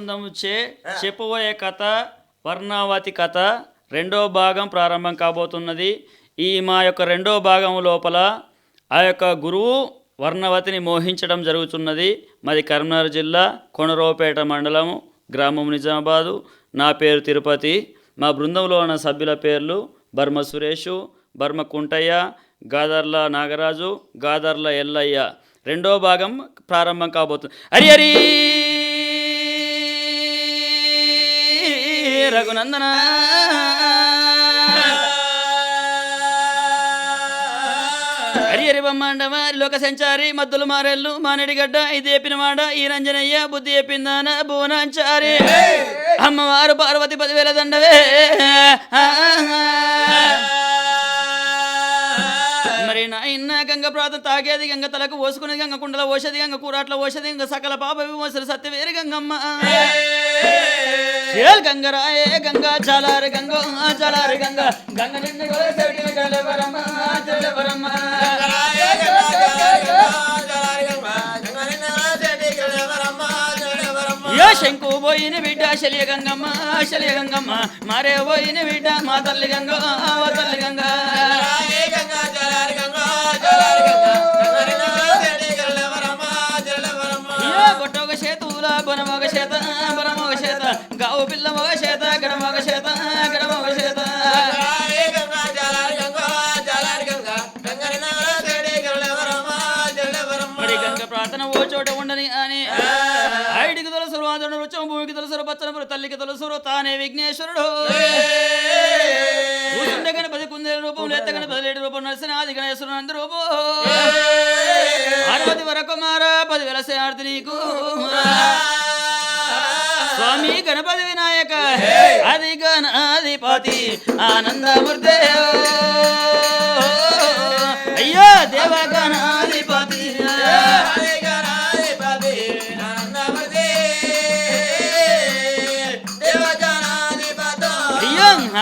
మల్లికార్జున కళాబృందం చే చెప్పబోయే కథ వర్ణావతి కథ. రెండో భాగం ప్రారంభం కాబోతున్నది. ఈ మా యొక్క రెండో భాగం లోపల ఆ యొక్క గురువు వర్ణవతిని మోహించడం జరుగుతున్నది. మాది కరీంనగర్ జిల్లా కొనరావుపేట మండలం గ్రామం నిజామాబాదు. నా పేరు తిరుపతి. మా బృందంలో ఉన్న సభ్యుల పేర్లు బర్మ సురేషు బర్మ కుంటయ్య గాదర్ల నాగరాజు గాదర్ల ఎల్లయ్య. రెండో భాగం ప్రారంభం కాబోతుంది హరి హరి! రఘునందన? హరి లోక సంచారి మద్దులు మారెల్లు మానడిగడ్డ ఇది ఏపినవాడ ఈ రంజనయ్య బుద్ధి ఏపిందాన భువనాంచారి. అమ్మవారు పార్వతి పదివేల దండవే. మరి నా ఇన్న గంగ ప్రాతం తాగేది గంగ తలకు పోసుకునేది గంగ కుండల ఓషది గంగ కూరాట్ల ఓషది గంగ సకల పాప విమోసలు సత్యవేరి గంగమ్మ. ఏల్ గంగరాయే గంగా చాలారి గంగ చాలారి గంగ. గంగ నిన్ను గొలసెట్టి గలవరమ్మ, గలవరమ్మ. ఏ శంకు పోయిన బిడ్డ శలియ గంగమ్మ శలియ గంగమ్మ. మరే పోయిన బిడ్డ మా తల్లి గంగ తల్లి గంగ. ఏ బొట్టొక చేతుల బొనమొక చేత బొనమొక చేత గావు పిల్ల మొగ చేత చేత గడమొక చేత మరి గంగ ప్రార్థన ఓ చోట ఉండని అని. ఐడికి తొలసరు ఆదరణ రుచం భూమికి తొలసరు పచ్చనపురు తల్లికి తొలసరు తానే విఘ్నేశ్వరుడు. గణపతి కుందేల రూపం లేత గణపతి లేడి రూపం నరసిన ఆది గణేశ్వరుడు నంది రూపం. అరవది వరకు మారా పదివేల శారది నీకు. గణపతి వినాయక. అది గణాధిపతి ఆనందమూర్తి. అయ్యో దేవ గణాధిపతి.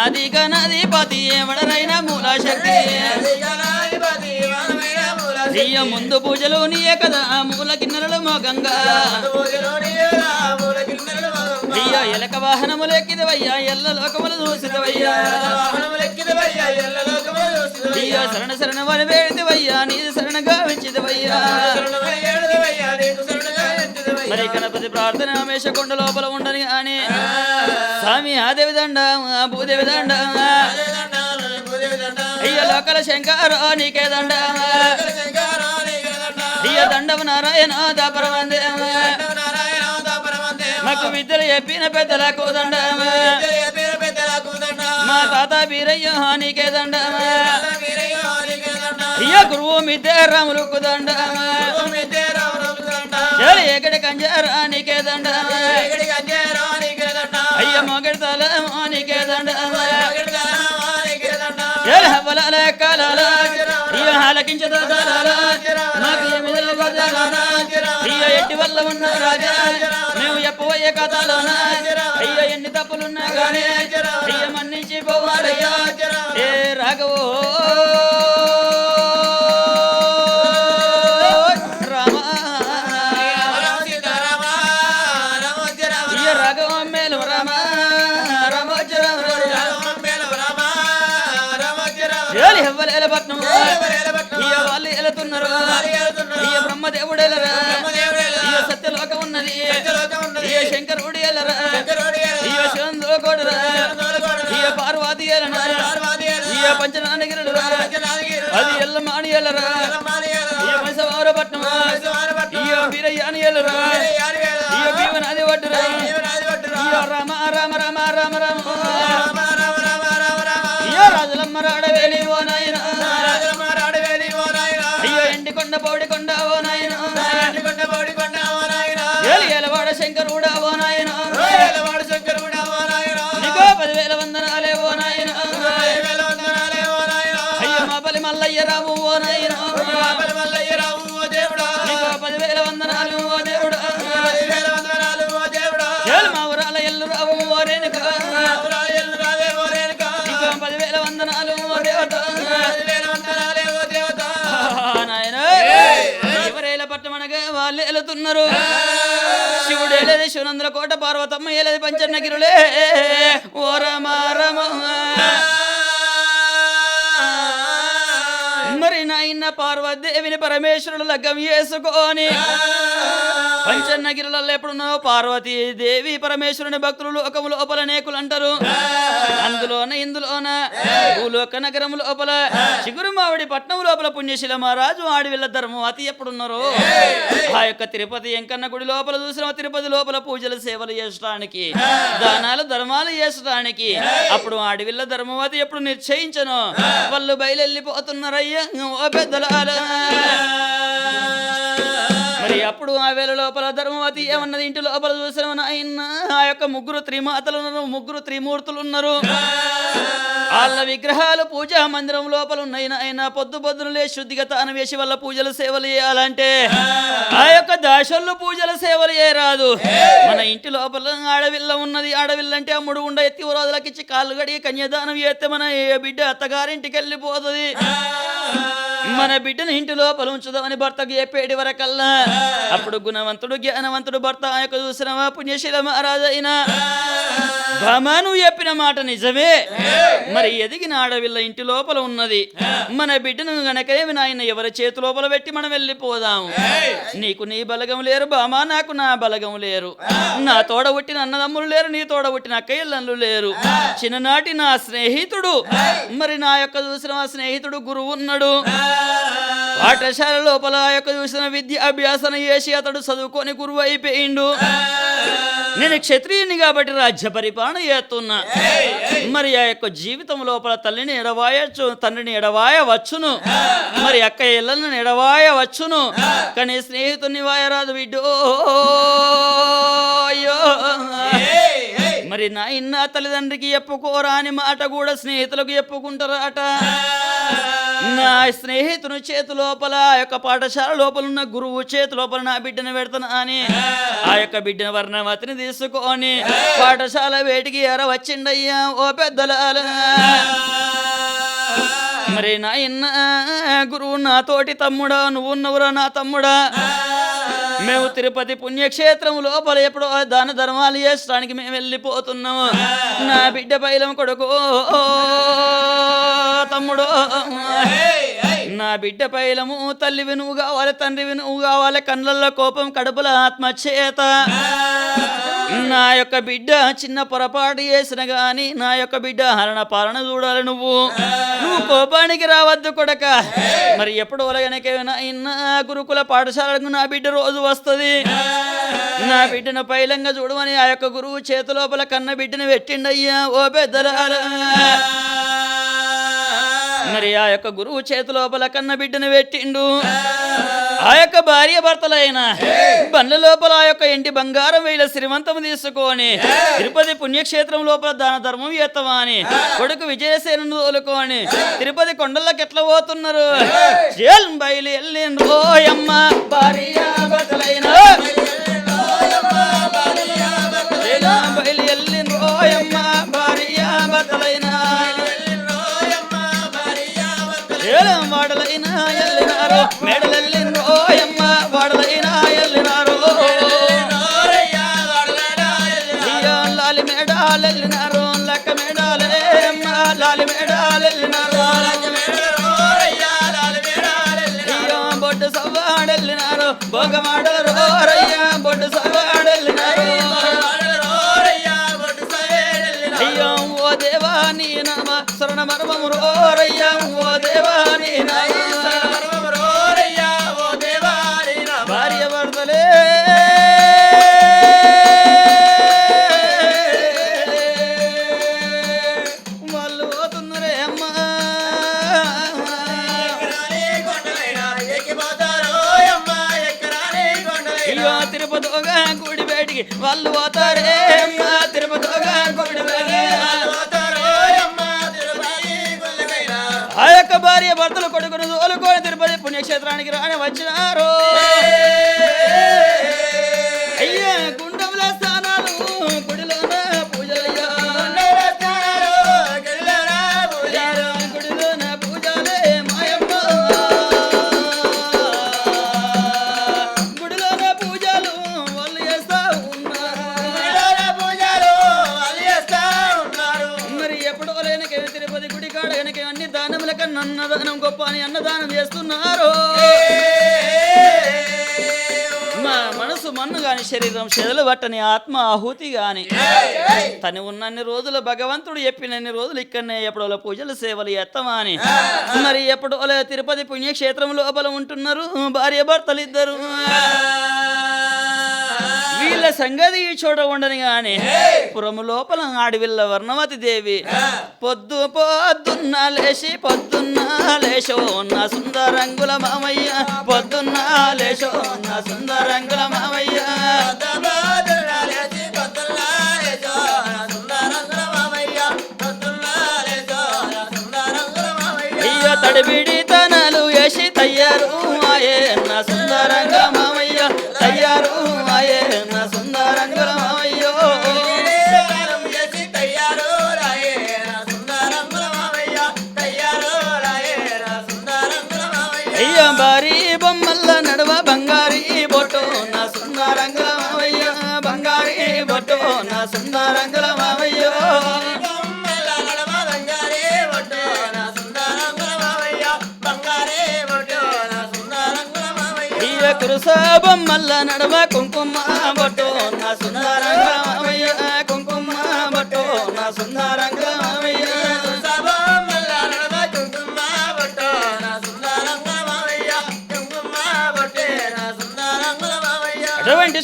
అది గణాధిపతి ఎవడరైన మూల శక్తి. అయ్య ముందు పూజలు నీయే కదా మూల కిన్నెరలు మోగంగా ఎలక వాహనములెక్కిదవయ్యా ఎల్ల లోకములు చూసిదవయ్యా అయ్యా శరణ శరణ వని వేడిదవయ్యా నీ శరణ గావించిదవయ్యా. మరి గణపతి ప్రార్థన మేషకొండ లోపల ఉండని అని స్వామి ఆదేవి దండ ఆ భూదేవి దండ. అయ్య లోకల శంకర నీకే దండ. అయ్య దండవ నారాయణ దాపరమందే మాకు విద్యలు చెప్పిన పెద్దలకు దండ మా తాత వీరయ్య హానికే దండ అయ్య గురువు మిద్దే రాములకు దండ ఎక్కడి కంజారానికే దండ అయ్య మొగడి తల మానికే దండ చలి హవ్వలాల కాలాల అయ్య హాలకించదా ఎట్టి వల్ల ఉన్న రాజా మేము చెప్పబోయే కథలోన అయ్య ఎన్ని తప్పులున్నా గానీ అయ్య మన్నించి పోవాలయ్యా ఏ రాఘవో పట్నం వాళ్ళు వెళుతున్నారు ఇయ్య బ్రహ్మదేవుడు ఎలరా ఇయ్య సత్యలోకం ఉన్నది. ఇయ్య శంకరుడు ఎలరా ఇయ్య శివందుకోడురా ఇయ్య పార్వతి ఎలనా ఇయ్య పంచనానగిరుడు అది ఎల్ల మాణి ఎలరా ఇయ్య మైసవార పట్నం ఇయ్య వీరయ్యాని ఎలరా ఇయ్య భీమనాది వడ్డురా ఇయ్య రామ రామ రామ రామ రామ. రాజులమ్మ రాడవేలి ఓ నాయన. అయ్యో போடு ఏలుతున్నారు శివుడు ఏలేది శివనందుల కోట పార్వతమ్మ ఏలేది ఓ రమ రమ. మరి నాయన పార్వతీదేవిని పరమేశ్వరుడు లగ్గం చేసుకొని పంచన్నగిరిలలో ఎప్పుడున్నావు పార్వతీ దేవి పరమేశ్వరుని భక్తులు లోకము లోపల నేకులు అంటారు అందులోన ఇందులోన భూలోక నగరం లోపల చిగురు మావిడి పట్నం లోపల పుణ్యశీల మహారాజు ఆడివిల్ల ధర్మవతి ఎప్పుడున్నారు. ఆ యొక్క తిరుపతి ఎంకన్న గుడి లోపల చూసిన తిరుపతి లోపల పూజలు సేవలు చేసడానికి దానాలు ధర్మాలు చేసడానికి. అప్పుడు ఆడివిల్ల ధర్మవతి ఎప్పుడు నిశ్చయించను. వాళ్ళు బయలు ఓ పెద్దల అప్పుడు ఆ వేళ లోపల ధర్మవతి ఏమన్నది? ఇంటి లోపల చూసిన నాయన ఆ యొక్క ముగ్గురు త్రిమాతలు ఉన్నారు ముగ్గురు త్రిమూర్తులు ఉన్నారు. వాళ్ళ విగ్రహాలు పూజా మందిరం లోపల ఉన్నాయి నాయన పొద్దు పొద్దునలే శుద్ధిగా తాను వేసి వాళ్ళ పూజలు సేవలు చేయాలంటే ఆ యొక్క దాసళ్ళు పూజలు సేవలు చేయరాదు. మన ఇంటి లోపల ఆడవిల్ల ఉన్నది. ఆడవిల్ల అంటే అమ్ముడు ఉండ ఎత్తి ఇచ్చి కాళ్ళు గడిగి కన్యాదానం చేస్తే మన ఏ బిడ్డ అత్తగారింటికి వెళ్ళిపోతుంది మన బిడ్డను ఇంటి లోపల ఉంచుదామని భర్తకు చెప్పేటి వరకల్లా. అప్పుడు గుణవంతుడు జ్ఞానవంతుడు భర్త ఆ యొక్క చూసిన పుణ్యశీల మహారాజైన. భామా నువ్వు చెప్పిన మాట నిజమే. మరి ఎదిగిన ఆడవిల్ల ఇంటి లోపల ఉన్నది. మన బిడ్డను గనకేమి నాయన ఎవరి చేతి లోపల పెట్టి మనం వెళ్ళిపోదాం. నీకు నీ బలగం లేరు బామా నాకు నా బలగం లేరు. నా తోడ పుట్టిన అన్నదమ్ములు లేరు నీ తోడ పుట్టిన అక్కయ్యళ్ళు లేరు. చిన్ననాటి నా స్నేహితుడు. మరి నా యొక్క చూసిన ఆ స్నేహితుడు గురువు ఉన్నాడు. పాఠశాల లోపల ఆ యొక్క చూసిన విద్య అభ్యాసన చేసి అతడు చదువుకొని గురువు అయిపోయిండు. నేను క్షత్రియుని కాబట్టి రాజ్య పరిపాలన చేస్తున్నా. మరి ఆ యొక్క జీవితం లోపల తల్లిని ఎడవాయచ్చు తండ్రిని ఎడవాయవచ్చును మరి అక్క ఇళ్ళను ఎడవాయవచ్చును కానీ స్నేహితుని వాయరాదు బిడ్డో అయ్యో. మరి నా తల్లిదండ్రికి చెప్పుకోరా అని మాట కూడా స్నేహితులకు చెప్పుకుంటారట. నా స్నేహితుని చేతి లోపల ఆ యొక్క పాఠశాల లోపల ఉన్న గురువు చేతి లోపల నా బిడ్డను పెడతాను అని ఆ యొక్క బిడ్డను వర్ణవతిని తీసుకొని పాఠశాల వేటికి ఎర వచ్చిండయ్యా ఓ పెద్దల మరి నా ఇన్న గురువు నా తోటి తమ్ముడా నువ్వు ఉన్నవురా నా తమ్ముడా. మేము తిరుపతి పుణ్యక్షేత్రం లోపల ఎప్పుడో దాన ధర్మాలు చేసడానికి మేము వెళ్ళిపోతున్నాము నా బిడ్డ పైలం కొడుకు తమ్ముడు. నా బిడ్డ పైలము తల్లివి నువ్వు కావాలి తండ్రివి నువ్వు కావాలి కళ్ళల్లో కోపం కడుపుల ఆత్మచేత. నా యొక్క బిడ్డ చిన్న పొరపాటు చేసిన గాని నా యొక్క బిడ్డ హరణ పాలన చూడాలి నువ్వు. నువ్వు కోపానికి రావద్దు కొడక. మరి ఎప్పుడు ఒలగనకైనా ఇన్న గురుకుల పాఠశాలకు నా బిడ్డ రోజు వస్తుంది. నా బిడ్డను పైలంగా చూడమని ఆ యొక్క గురువు చేతిలోపల కన్న బిడ్డను పెట్టిండయ్యా ఓ పెద్దలారా. మరి ఆ యొక్క గురువు చేతి లోపల కన్న బిడ్డను పెట్టిండు. ఆ యొక్క భార్య భర్తలైన బండ్ల లోపల ఆ యొక్క ఇంటి బంగారం వేల శ్రీమంతం తీసుకొని తిరుపతి పుణ్యక్షేత్రం లోపల దాన ధర్మం చేస్తావా అని కొడుకు విజయసేనను తోలుకొని తిరుపతి కొండలకు ఎట్లా పోతున్నారు? జేల్ బయలు భార్య భర్తలైన బయలు సవ్వాడెల్లినారో భోగమాడరు రయ్య బొడ్డు అయ్యో ఓ దేవా నీ నామ శరణ మర్మము రోరయ్యా ఓ దేవా నీ నామ భార్య భర్తలు కొడుకును తోలుకొని తిరుపతి పుణ్యక్షేత్రానికి రాని వచ్చినారు. శరీరం చెదలు పట్టని ఆత్మ ఆహుతి గాని. తను ఉన్నన్ని రోజులు భగవంతుడు చెప్పినన్ని రోజులు ఇక్కడనే ఎప్పుడో పూజలు సేవలు ఎత్తమా అని మరి ఎప్పుడో తిరుపతి పుణ్యక్షేత్రం లోపల ఉంటున్నారు? భార్య భర్తలు ఇద్దరు వీళ్ళ సంగతి ఈ చోట ఉండని గాని పురము లోపల ఆడివిల్ల వర్ణవతి దేవి. పొద్దు పొద్దున్న లేచి పొద్దున్న లేచో నా సుందరంగుల మామయ్య. పొద్దున్న లేచో నా సుందరంగుల మామయ్య. తడిబిడి తనలు వేసి తయ్యారు ఆయే నా సుందరంగ మామయ్య. బొట్టు నా సుందరంగుల మామయ్యో. అయ్య కురుస బొమ్మల్ల నడవ కుంకుమ బొట్టు నా సుందరంగుల మామయ్య. కుంకుమ బొట్టు నా సుందరంగుల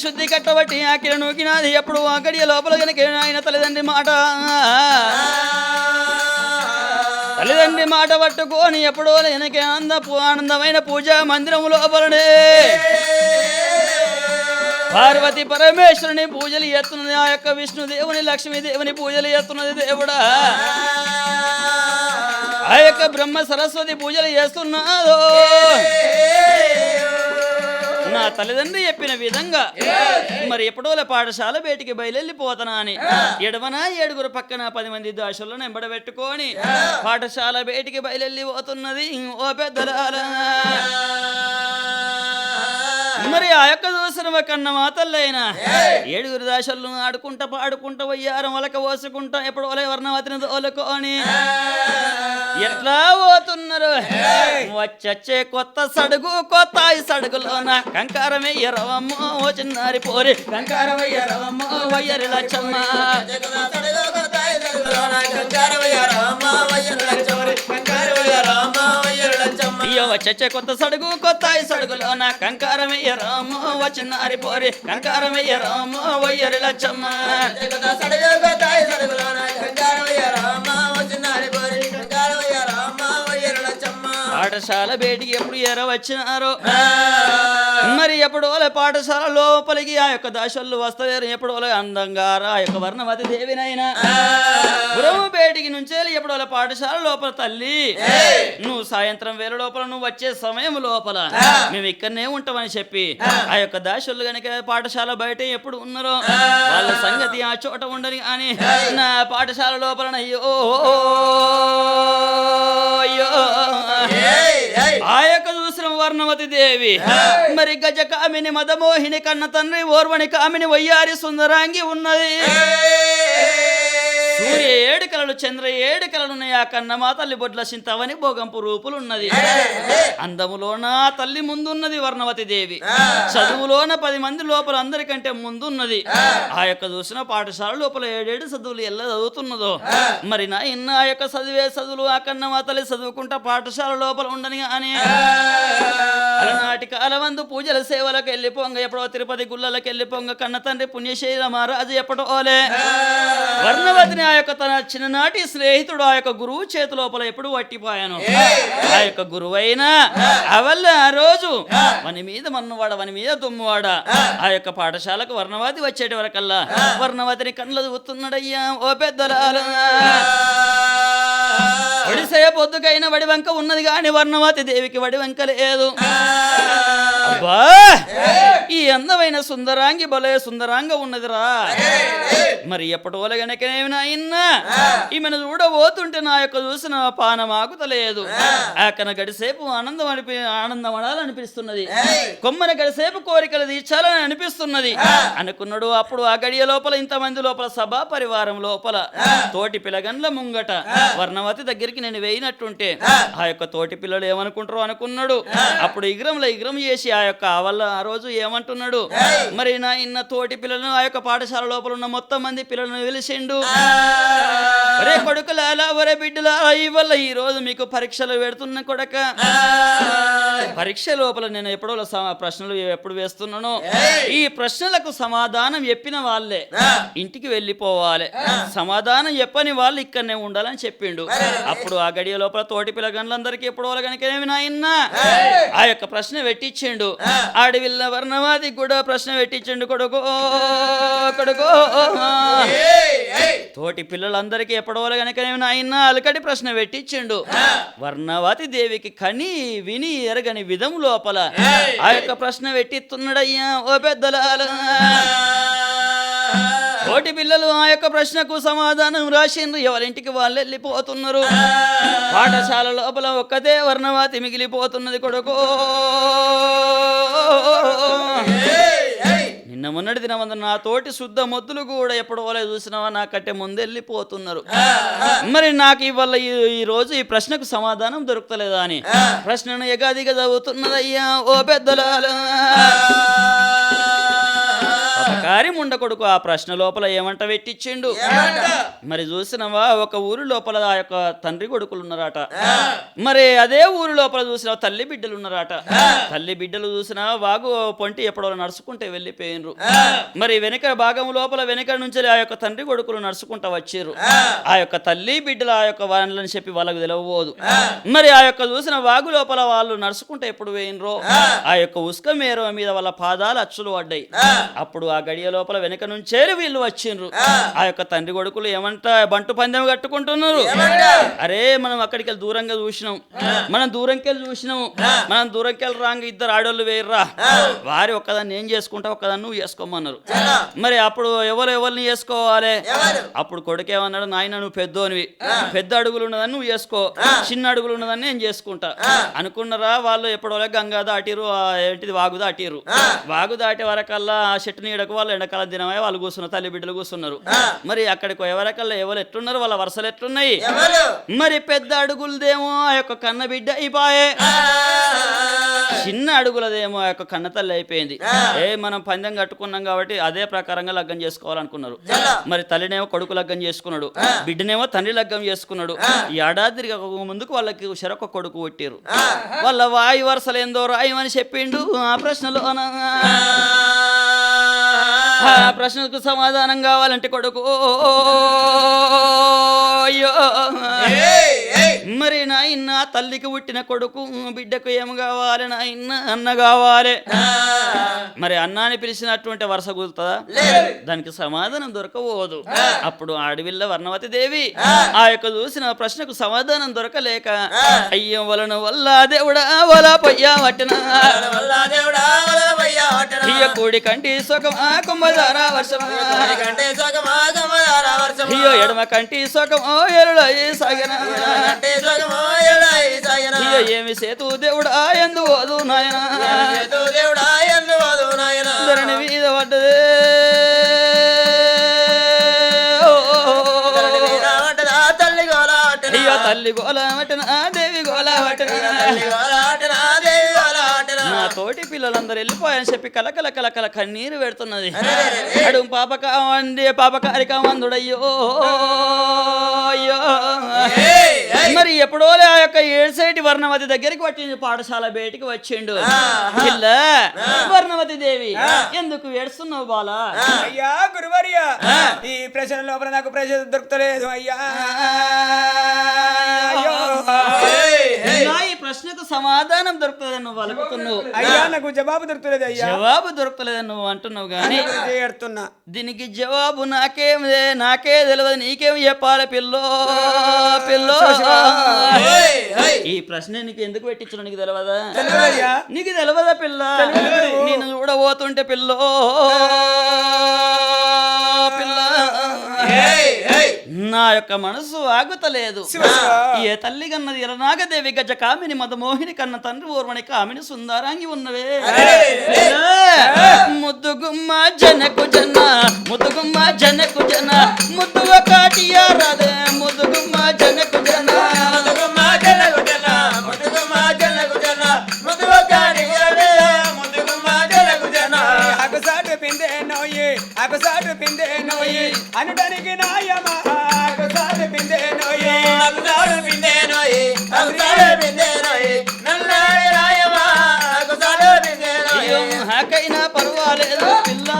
శుద్ధి కట్టబట్టి ఆకిల నూకినాది. ఎప్పుడు ఆకడియ లోపల కనుక ఆయన తల్లిదండ్రి మాట. తల్లిదండ్రి మాట పట్టుకొని ఎప్పుడో వెనక ఆనంద ఆనందమైన పూజా మందిరం లోపలనే. పార్వతి పరమేశ్వరుని పూజలు ఎత్తున్నది ఆ యొక్క విష్ణుదేవుని లక్ష్మీదేవుని పూజలు ఎత్తున్నది దేవుడా. ఆ యొక్క బ్రహ్మ సరస్వతి పూజలు చేస్తున్నాదో. నా తల్లిదండ్రి చెప్పిన విధంగా. మరి ఎప్పుడోల పాఠశాల బయటికి బయలుపోతానా అని ఎడవన ఏడుగురు పక్కన పది మంది దాసులను ఎంబడబెట్టుకొని పాఠశాల బయటికి బయలుల్లి పోతున్నది ఓ పెద్దలాల మరి ఆ యొక్క దూసరవ కన్న మాతల్లైన ఏడుగురు దాశలను ఆడుకుంటా పాడుకుంటా వయ్యారం వలక పోసుకుంటా ఎప్పుడు వలే వర్ణవతిని తోలుకొని ఎట్లా పోతున్నారు? వచ్చే కొత్త సడుగు కొత్త సడుగులోన కంకారమే ఎరవమ్మ ఓ చిన్నారి పోరి. కంకారమే ఎరవమ్మ వయ్యరి లచ్చమ్మ. వచ్చే కొత్త సడుగు కొత్త సడుగులోన కంకారమే ఎరవమ్మ ఓ చిన్నారి పోరి కంకారమే ఎరవమ్మ వయ్యరి లచ్చమ్మ పాఠశాల బయటికి ఎప్పుడు ఎర వచ్చినారో మరి ఎప్పుడు వాళ్ళ పాఠశాల లోపలికి ఆ యొక్క దశలు వస్తారు ఎప్పుడు అందంగా ఆ యొక్క వర్ణవతి దేవినైనా. పురము బయటికి నుంచే ఎప్పుడు వాళ్ళ పాఠశాల లోపల తల్లి నువ్వు సాయంత్రం వేల లోపల నువ్వు వచ్చే సమయం లోపల మేము ఇక్కడనే ఉంటామని చెప్పి ఆ. యొక్క దాసులు గనక పాఠశాల బయట ఎప్పుడు ఉన్నారో వాళ్ళ సంగతి ఆ చోట ఉండని అని నా పాఠశాల లోపల అయ్యో అయ్యో. ఆ యొక్క చూసిన వర్ణవతి దేవి. మరి గజ కామిని మదమోహిని కన్న తండ్రి ఓర్వని కామిని వయ్యారి సుందరాంగి ఉన్నది. సూర్య ఏడు కలలు చంద్ర ఏడు కలలున్నాయి ఆ కన్న మా తల్లి బొడ్ల సింతవని భోగంపు రూపులున్నది. అందములోన తల్లి ముందున్నది వర్ణవతి దేవి. చదువులోన పది మంది లోపల అందరికంటే ముందున్నది. ఆ. యొక్క చూసిన పాఠశాల లోపల ఏడేడు చదువులు ఎలా చదువుతున్నదో. మరి నా ఇన్న ఆ యొక్క చదివే చదువులు ఆ కన్న మా తల్లి చదువుకుంటా పాఠశాల లోపల ఉండని అని. అలనాటి కాలమందు పూజల సేవలకు వెళ్ళిపోంగ ఎప్పుడో తిరుపతి గుళ్ళకి వెళ్ళిపోంగ కన్న తండ్రి పుణ్యశైల మహారాజు ఎప్పటోలే వర్ణవతిని ఆ యొక్క తన చిన్ననాటి స్నేహితుడు ఆ యొక్క గురువు చేతి లోపల ఎప్పుడు పట్టిపోయాను ఆ యొక్క గురువైన అవల్ల ఆ రోజు వని మీద మన్నువాడ వని మీద దుమ్మువాడ ఆ యొక్క పాఠశాలకు వర్ణవతి వచ్చేటి వరకల్లా. వర్ణవతిని కళ్ళు చూస్తున్నాడయ్యా ఓ పెద్దలాల ఒడిసే పొద్దుకైన వడి వంక ఉన్నది కాని వర్ణవతి దేవికి వడి వంక లేదు అబ్బా! ఈ అందమైన సుందరాంగి బలే సుందరాంగ ఉన్నదిరా. మరి ఎప్పటి వల్ల గనకనేమి నాయన్నా ఈమెను చూడబోతుంటే నా యొక్క చూసిన పానం ఆకుతలేదు ఆకన గడిసేపు ఆనందం అనిపి ఆనందం అనాలనిపిస్తున్నది. కొమ్మన గడిసేపు కోరికలు తీర్చాలని అనిపిస్తున్నది. అనుకున్నాడు అప్పుడు ఆ గడియ లోపల ఇంతమంది లోపల సభా పరివారం లోపల. తోటి పిల్లగండ్ల ముంగట వర్ణవతి దగ్గరికి నేను వేయినట్టుంటే ఆ. యొక్క తోటి పిల్లలు ఏమనుకుంటారో అనుకున్నాడు. అప్పుడు ఇగ్రంలో ఇగ్రం చేసి ఆ యొక్క వల్ల ఆ రోజు ఏమంటున్నాడు? మరి నా ఇన్న తోటి పిల్లలను ఆ యొక్క పాఠశాల లోపల ఉన్న మొత్తం మంది పిల్లలను పిలిచిండు ఒరే కొడుకులాలా ఒరే బిడ్డలాలా ఈ వల్ల ఈ రోజు మీకు పరీక్షలు పెడుతున్న కొడక. పరీక్ష లోపల నేను ఎప్పుడో ప్రశ్నలు ఎప్పుడు వేస్తున్నానో. ఈ ప్రశ్నలకు సమాధానం చెప్పిన వాళ్ళే. ఇంటికి వెళ్ళిపోవాలి. సమాధానం చెప్పని వాళ్ళు ఇక్కడనే ఉండాలని చెప్పిండు. అప్పుడు ఆ గడియ లోపల తోటి పిల్లగండ్లందరికీ ఎప్పుడు వాళ్ళ కనుక ఏమి నాయన్నా? ఆ యొక్క ప్రశ్న పెట్టించిండు ఆడవిల్ల వర్ణవాది కూడా ప్రశ్న పెట్టించిండు కొడుకో కొడుకో తోటి పిల్లలందరికీ ఎప్పటివల్ల కనుక నాయన అలకటి ప్రశ్న పెట్టించిండు. వర్ణవతి దేవికి కని విని ఎరగని విధం లోపల ఆ యొక్క ప్రశ్న పెట్టిస్తున్నాడయ్యా ఓ పెద్దలాల తోటి పిల్లలు ఆ యొక్క ప్రశ్నకు సమాధానం రాసిండ్రు. ఎవరింటికి వాళ్ళు వెళ్ళిపోతున్నారు? పాఠశాల లోపల ఒక్కతే వర్ణవతి మిగిలిపోతున్నది కొడుకో. నిన్న మొన్నటి దినమందు నా తోటి శుద్ధ మొద్దులు కూడా ఎప్పటి వల్ల చూసినావా? నాకంటే ముందెళ్ళిపోతున్నారు. మరి నాకు ఇవాళ ఈ- ఈ రోజు ఈ ప్రశ్నకు సమాధానం దొరుకుతలేదా అని? ప్రశ్నను ఎగాదిగా చదువుతున్నదయ్యా ఓ పెద్దలాల అపకారి ముండ కొడుకు ఆ ప్రశ్న లోపల ఏమంట పెట్టించిండు మరి చూసినవా ఒక ఊరి లోపల ఆ యొక్క తండ్రి కొడుకులు ఉన్నారట మరి అదే ఊరి లోపల చూసిన తల్లి బిడ్డలు ఉన్నారట. తల్లి బిడ్డలు చూసిన వాగు పొంటి ఎప్పుడో నడుచుకుంటే వెళ్ళిపోయినరు. మరి వెనక భాగం లోపల వెనక నుంచి ఆ యొక్క తండ్రి కొడుకులు నడుచుకుంటా వచ్చారు. ఆ. యొక్క తల్లి బిడ్డలు ఆ యొక్క వాళ్ళని చెప్పి వాళ్ళకు తెలియబోదు మరి ఆ యొక్క చూసిన వాగు లోపల వాళ్ళు నడుచుకుంటే ఎప్పుడు వేయినరో ఆ. యొక్క ఉస్క మేర మీద వాళ్ళ పాదాలు అచ్చులు పడ్డాయి. అప్పుడు ఆ గడియ లోపల వెనక నుంచేరి వీళ్ళు వచ్చిండ్రు. ఆ. యొక్క తండ్రి కొడుకులు ఏమంట బంటు పందెం కట్టుకుంటున్నారు. అరే మనం అక్కడికి వెళ్ళి దూరంగా చూసినాం. మనం దూరంకి వెళ్ళి చూసినాం మనం దూరంకి వెళ్ళి రాంగ ఇద్దరు ఆడోళ్ళు వేయర్రా వారి ఒక్కదాన్ని ఏం చేసుకుంటా ఒక్కదాన్ని నువ్వు చేసుకోమన్నారు. మరి అప్పుడు ఎవరు ఎవరిని చేసుకోవాలి? అప్పుడు కొడుకు ఏమన్నాడు నాయన నువ్వు పెద్దోనివి. పెద్ద అడుగులు ఉన్నదాన్ని నువ్వు చేసుకో. చిన్న అడుగులు ఉన్నదాన్ని నేను చేసుకుంటా. అనుకున్నారా వాళ్ళు ఎప్పుడో గంగా దాటిరు ఏంటిది వాగు దాటిరు వాగు దాటే వరకల్లా ఆ చెట్టు నీడకు వాళ్ళు ఎండకాల దినమే వాళ్ళు కూర్చున్నారు తల్లి బిడ్డలు కూర్చున్నారు. మరి అక్కడికి ఎవరకల్లా ఎవరు ఎట్లున్నారు వాళ్ళ వరుసలు ఎట్లున్నాయి? మరి పెద్ద అడుగులదేమో ఆ యొక్క కన్న బిడ్డ అయిపోయే. చిన్న అడుగులదేమో ఆ యొక్క కన్న తల్లి అయిపోయింది ఏ మనం పందెం కట్టుకున్నాం కాబట్టి అదే ప్రకారంగా లగ్గం చేసుకోవాలనుకున్నారు. మరి తల్లినేమో కొడుకు లగ్గం చేసుకున్నాడు. బిడ్డనేమో తండ్రి లగ్గం చేసుకున్నాడు. ఏడాది ముందుకు వాళ్ళకి చెరొక కొడుకు కొట్టారు వాళ్ళ వాయు వరుసలు ఏందో రాయమని చెప్పిండు ఆ ప్రశ్నలో. ఆ ప్రశ్నకు సమాధానం కావాలంటే కొడుకు. మరి నాయన తల్లికి పుట్టిన కొడుకు బిడ్డకు ఏం కావాలి నాయన? అన్న కావాలి. మరి అన్నాని పిలిచినటువంటి వరుస కుదురుతుందా? దానికి సమాధానం దొరకబోదు అప్పుడు అడవిల్ల వర్ణవతి దేవి ఆ. యొక్క చూసిన ప్రశ్నకు సమాధానం దొరకలేక అయ్యం వలన వల్ల దేవుడా వల పొయ్యా పట్టిన ఇయ్య కూడి కంటి ఆ కుంభధార వర్షం ఇయ్యో ఎడమ కంటి సుఖం ఓ ఎరుడ సాగిన. ఇయ్య ఏమి సేతు దేవుడా ఎందు ఓదు? నాయన ధరణి మీద పడ్డదే తల్లి గోల పట్టిన దేవి గోల పట్టిన నా తోటి పిల్లలందరూ వెళ్ళిపోయాని చెప్పి కలకల కలకల కన్నీరు పెడుతున్నది. అడు పాప కావండి పాప కారికామందుడయ్యో అయ్యో మరి ఎప్పుడో ఆ యొక్క ఏడుసేటి వర్ణవతి దగ్గరికి వచ్చింది పాఠశాల బయటికి వచ్చిండు. పిల్ల వర్ణవతి దేవి ఎందుకు ఏడుస్తున్నావు బాలా? అయ్యా గురువర్య. ఈ ప్రశ్న లోపల నాకు ప్రశ్న దొరుకుతలేదు అయ్యా. ప్రశ్నకు సమాధానం దొరుకుతుందని నువ్వు అలుగుతున్నావు. అయ్యా నాకు జవాబు దొరుకుతలేదు అయ్యా. జవాబు దొరుకుతలేదని నువ్వు అంటున్నావు కానీ దీనికి జవాబు నాకేం నాకే తెలియదు నీకేం చెప్పాలి పిల్లో పిల్లో. ఈ ప్రశ్న నీకు ఎందుకు పెట్టించిన నీకు తెలియదా. నీకు తెలియదా పిల్ల? నేను చూడబోతుంటే పిల్లో పిల్ల. నా యొక్క మనసు ఆగుతలేదు. ఏ తల్లి కన్నది ఎలనాగదేవి గజ కామిని మదమోహిని కన్న తండ్రి ఊర్వని కామిని సుందరాంగి ఉన్నవే. ముద్దుగుమ్మ జనకు జన ముద్దుగుమ్మ జనకు జన ముద్దువ కాటియా రాదే ముద్దుగుమ్మ జనకు జన. ముదుగుమ్మ జనకు జన, ముదుగుమ్మ జనకు జన, ముదుగు కాని ఎరడే, ముదుగుమ్మ జనకు జన. అగసాటు పిందే నోయి అగసాటు పిందే నోయి అనుడానికి నాయమా హాకైనా పర్వాలేదు పిల్ల.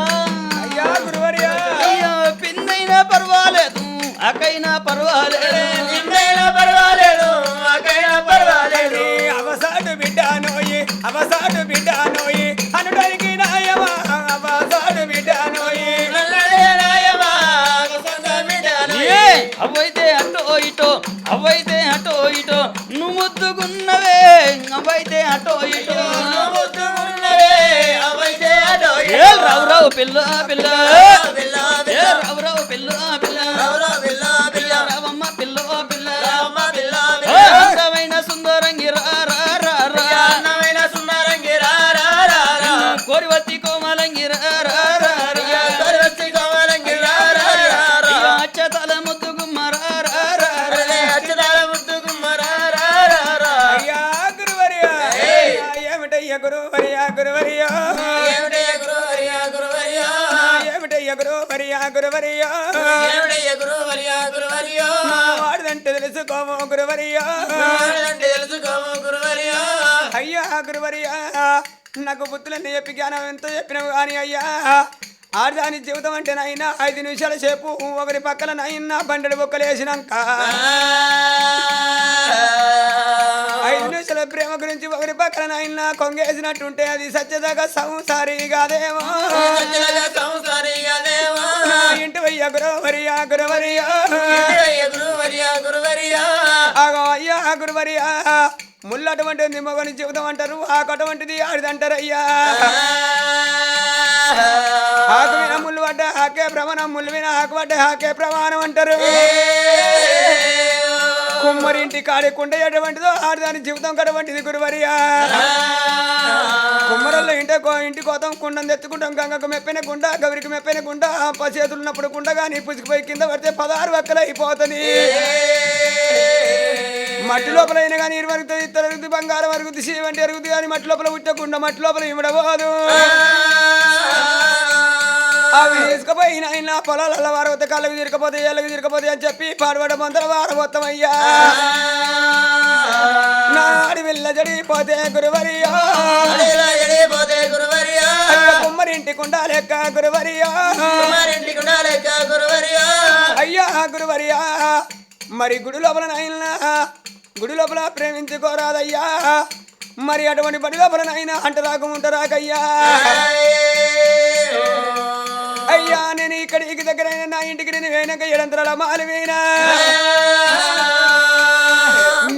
అయ్యా గురువర్యా. అయ్యో పిన్నైనా పర్వాలేదు ఆకైనా పర్వాలేదు. నిన్నైనా పర్వాలేదు మాకైనా పర్వాలేదు. అవసాటు బిడ్డ నోయి అవసాటు బిడ్డ నోయి. అనుడానికి నాయమా అవసాటు బిడ్డ నోయి. నాయమా ఏ అవైతే అటో ఇటో అవైతే ముద్దుగున్నవే అవైతే అటో ఇటో. ఏ రావు రావు పిల్ల పిల్ల. ఏ రావు రావు పిల్ల పిల్ల పిల్ల. తెలుసుకోము గురువర్యా. అయ్యా గురువర్యా నాకు బుద్ధులన్నీ చెప్పి జ్ఞానం ఎంతో చెప్పినవు కానీ అయ్యా ఆడదాని జీవితం అంటే నాయన ఐదు నిమిషాల సేపు ఒకరి పక్కన నాయన బండెడు బొక్కలేసినాక. ఐదు నిమిషాల ప్రేమ గురించి ఒకరి పక్కన నాయన కొంగేసినట్టుంటే అది సత్యదాకా సంసారి కాదేమో నా ఇంటి వయ్యా గురువరియా గురువరియా. ఆగో అయ్యా గురువరియా. ముళ్ళు అటువంటిది మొగని జీవితం అంటారు ఆకు అటువంటిది ఆడిదంటారు అయ్యా ఆకు విన ముళ్ళు పడ్డ ఆకే ప్రమాణం ముళ్ళు విన ఆకు పడ్డ ఆకే ప్రమాణం అంటారు. కుమ్మరి ఇంటి కాడే కుండ ఎటువంటిదో ఆడదాని జీవితం కటువంటిది గురువరియా. కుమ్మరల్లో ఇంటి ఇంటి కోతం కుండం తెచ్చుకుంటాం గంగకు మెప్పిన కుండ గౌరికి మెప్పిన కుండ ప చేతులు ఉన్నప్పుడు కుండ కానీ పుసికిపోయి కింద పడితే పదహారు వక్కలు అయిపోతుంది మట్టి లోపల అయినా కానీ ఇరు వరుగుతుంది అరుగుతుంది బంగారం అరుగుతుంది శివంటి అరుగుతుంది కానీ మట్టి లోపల ఉట్టకుండా మట్టి లోపల ఇమ్మడబోదు. అవి తీసుకుపోయిన అయినా పొలాల వారవత కళ్ళకు తిరగపోతే ఏళ్ళకు తిరగపోతే అని చెప్పి పాడబడ మందర వారవత్తం అయ్యా. నాడి వెళ్ళ జడిపోతే గురువరియా. కుమ్మరింటి కుండ లెక్క గురువరియా. అయ్యా గురువరియా మరి గుడి లోపల నాయన గుడి లోపల ప్రేమించుకోరాదయ్యా. మరి అటువంటి బడి లోపల నాయన అంట రాకముంటరాకయ్యా అయ్యా నేను ఇక్కడికి దగ్గర నా ఇంటికి నేను వేనక ఎడంతరాల మాలవేనా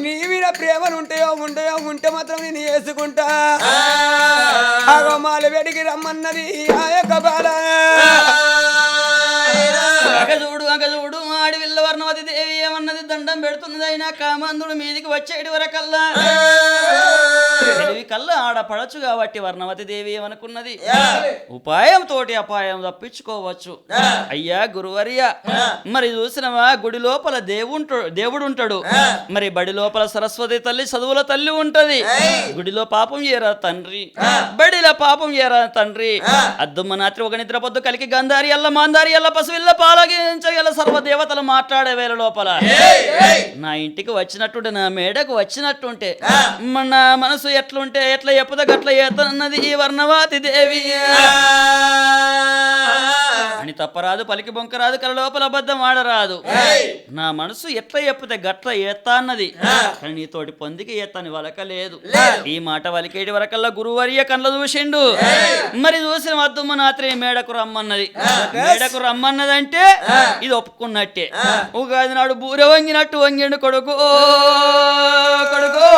నీ మీద ప్రేమలు ఉంటాయో ఉంటాయో ఉంటే మాత్రం నేను వేసుకుంటా ఆగో మాలవేడికి రమ్మన్నది ఆ యొక్క బాల. చూడు అగ చూడు. దండం పెడుతున్నది అయినా కామందుడు మీదికి వచ్చేటి వరకల్లా. తెలివి కల్లా ఆడ పడచ్చు కాబట్టి వర్ణవతి దేవి ఏమనుకున్నది? ఉపాయం తోటి అపాయం తప్పించుకోవచ్చు. అయ్యా గురువర్య మరి చూసినవా? గుడి లోపల దేవుంటు దేవుడు ఉంటాడు మరి బడి లోపల సరస్వతి తల్లి చదువుల తల్లి ఉంటది. గుడిలో పాపం ఏరా తండ్రి? బడిలో పాపం ఏరా తండ్రి? అద్దమ్మ నాత్రి ఒక నిద్ర పొద్దు కలికి గంధారి ఎల్ల మాందారి ఎల్ల పశువిల్ల పాలగించగల సర్వ దేవతలు మాట్లాడే వేళ లోపల. నా ఇంటికి వచ్చినట్టుంటే నా మేడకు వచ్చినట్టుంటే నా మనసు ఎట్లుంటే ఎట్లా ఎప్పుదో గట్ల ఏతన్నది ఈ వర్ణవాతి దేవి. అని తప్పరాదు పలికి బొంకరాదు కల లోపల అబద్ధం ఆడరాదు. నా మనసు ఎట్లా ఎప్పితే గట్ల ఏత్తా అన్నది. కానీ నీతోటి పొందికి ఏత్తని వలక లేదు. ఈ మాట వలికేటి వరకల్లా గురువర్య కళ్ళ చూసిండు. మరి చూసిన వద్దుమ్మ నాత్రి మేడకు రమ్మన్నది. మేడకు రమ్మన్నదంటే ఇది ఒప్పుకున్నట్టే. ఉగాది నాడు బూర వంగినట్టు వంగిండు కొడుకు. కొడుకు.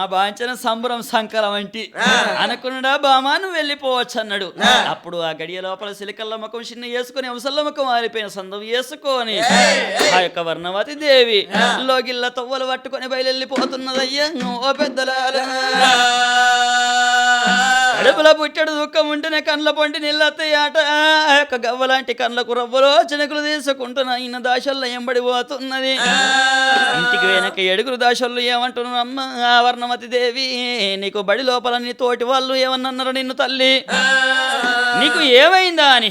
నా బాంచన సంబరం సంకలం వంటి అనుకున్నాడా బామా నువ్వు వెళ్ళిపోవచ్చు అన్నాడు అప్పుడు ఆ గడియ లోపల సిలికల్ల ముఖం చిన్న వేసుకొని అవసల్ల ముఖం మారిపోయిన సందం వేసుకొని ఆ యొక్క వర్ణవతి దేవి లోగిల్ల తవ్వలు పట్టుకొని బయలుపోతున్నదయ్యా ఓ పెద్దలారా అడుపుల పుట్టడు దుఃఖం ఉంటేనే కండ్ల పొంటి ఆట. ఆ యొక్క గవ్వలాంటి కండ్లకు రవ్వలో చినుకులు తీసుకుంటున్నా ఈయన దాశల్లో ఎంబడి పోతున్నది. ఇంటికి వెనక ఏడుగురు దాశల్లో ఏమంటున్నారు? అమ్మ ఆ వర్ణమతి దేవి నీకు బడి లోపల నీ తోటి వాళ్ళు ఏమన్నారు నిన్ను తల్లి? నీకు ఏమైందా అని?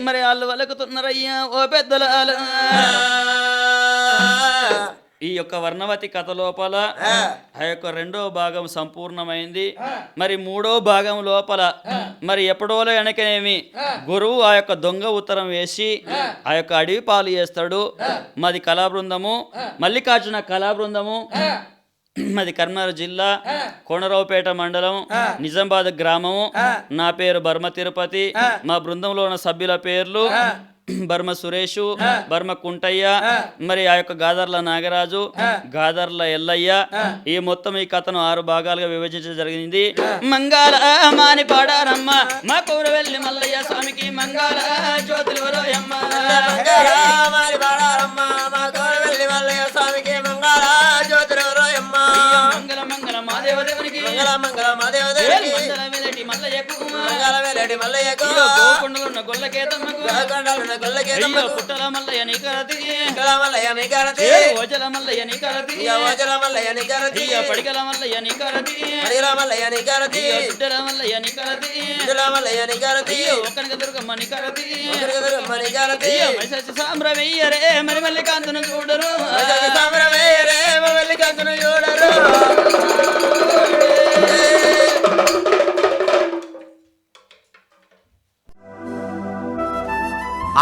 మరి వాళ్ళు వలుకుతున్నారయ్యా ఓ పెద్దల ఈ యొక్క వర్ణవతి కథ లోపల ఆ. యొక్క రెండో భాగం సంపూర్ణమైంది. మరి మూడో భాగం లోపల మరి ఎప్పుడోలో వెనకనేమి గురువు ఆ యొక్క దొంగ ఉత్తరం వేసి ఆ. యొక్క అడవి పాలు చేస్తాడు. మాది కళా బృందము మల్లికార్జున కళా బృందము మాది కర్నూలు జిల్లా కోనరావుపేట మండలం నిజామాబాద్ గ్రామము. నా పేరు బర్మ తిరుపతి. మా బృందంలో ఉన్న సభ్యుల పేర్లు బర్మ సురేషు బర్మ కుంటయ్య మరి ఆ యొక్క గాదర్ల నాగరాజు గాదర్ల ఎల్లయ్య. ఈ మొత్తం ఈ కథను ఆరు భాగాలుగా విభజించడం జరిగింది. మంగాళ మాని పాడారమ్మ. మా కూర వెళ్ళి మల్లయ్య స్వామికి మంగాళ జ్యోతులు మంగళ దేవికి మంగళ. వెలటి మల్లయ్యకు మంగళ వెల్లడి మల్లయ్యకు ఇదిగో గోకుండలున్న గొల్లకేతమ్మకు కొండలున్న గొల్లకేతమ్మ అయ్యో పుట్టల మల్లయ్య నీ కరతి మంగళ మల్లయ్య నికరతి. ఓజల మల్లయ్య నీ కరతి ఇయ ఓజల మల్లయ్య నికరతి. పడిగల మల్లయ్య నీ కరతి మడిల మల్లయ్య నికరతి. బిడ్డల మల్లయ్య నీ కరతి ఇదుల మల్లయ్య నికరతి. అయ్యో ఒక్కనిక దుర్గమ్మ నీ కరతి దుర్గదుర్గమ్మ నికరతి. అయ్యో మైసచ్చి సాంబ్రమయ్యరే మరి మల్లి కాంతును చూడరు. సామరమే రే మల్లి కంకును చూడరు.